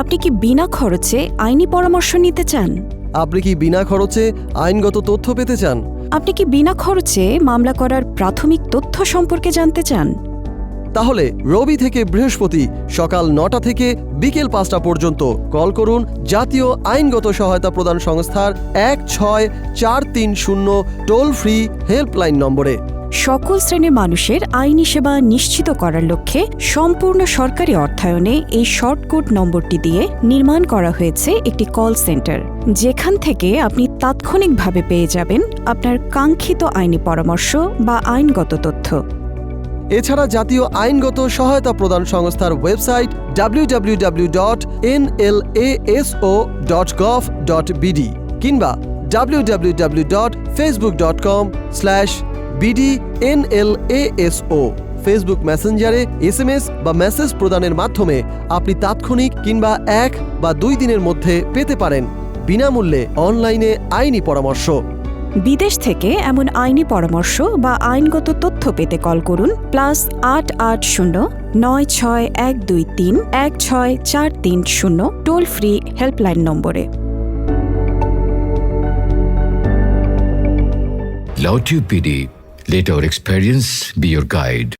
আপনি কি বিনা খরচে আইনি পরামর্শ নিতে চান? আপনি কি বিনা খরচে আইনগত তথ্য পেতে চান? আপনি কি বিনা খরচে মামলা করার প্রাথমিক তথ্য সম্পর্কে জানতে চান? তাহলে রবি থেকে বৃহস্পতি সকাল নটা থেকে বিকেল পাঁচটা পর্যন্ত কল করুন জাতীয় আইনগত সহায়তা প্রদান সংস্থার এক ছয় চার তিন শূন্য টোল ফ্রি হেল্পলাইন নম্বরে। সকল শ্রেণির মানুষের আইনি সেবা নিশ্চিত করার লক্ষ্যে সম্পূর্ণ সরকারি অর্থায়নে এই শর্টকোড নম্বরটি দিয়ে নির্মাণ করা হয়েছে একটি কল সেন্টার। যেখান থেকে আপনি তাৎক্ষণিকভাবে পেয়ে যাবেন আপনার কাঙ্ক্ষিত আইনি পরামর্শ বা আইনগত তথ্য। এছাড়া জাতীয় আইনগত সহায়তা প্রদান সংস্থার ওয়েবসাইট www.nlaso.gov.bd কিংবা www.facebook.com bdnlaso ফেসবুক মেসেঞ্জারে এসএমএস বা মেসেজ প্রদানের মাধ্যমে আপনি তাৎক্ষণিক কিংবা এক বা দুই দিনের মধ্যে পেতে পারেন বিনামূল্যে অনলাইনে আইনি পরামর্শ বিদেশ থেকে এমন আইনি পরামর্শ বা আইনগত তথ্য পেতে কল করুন প্লাস আট আট শূন্য নয় ছয় এক দুই তিন এক ছয় চার তিন শূন্য টোল ফ্রি হেল্পলাইন নম্বরে PD. Let our experience be your guide.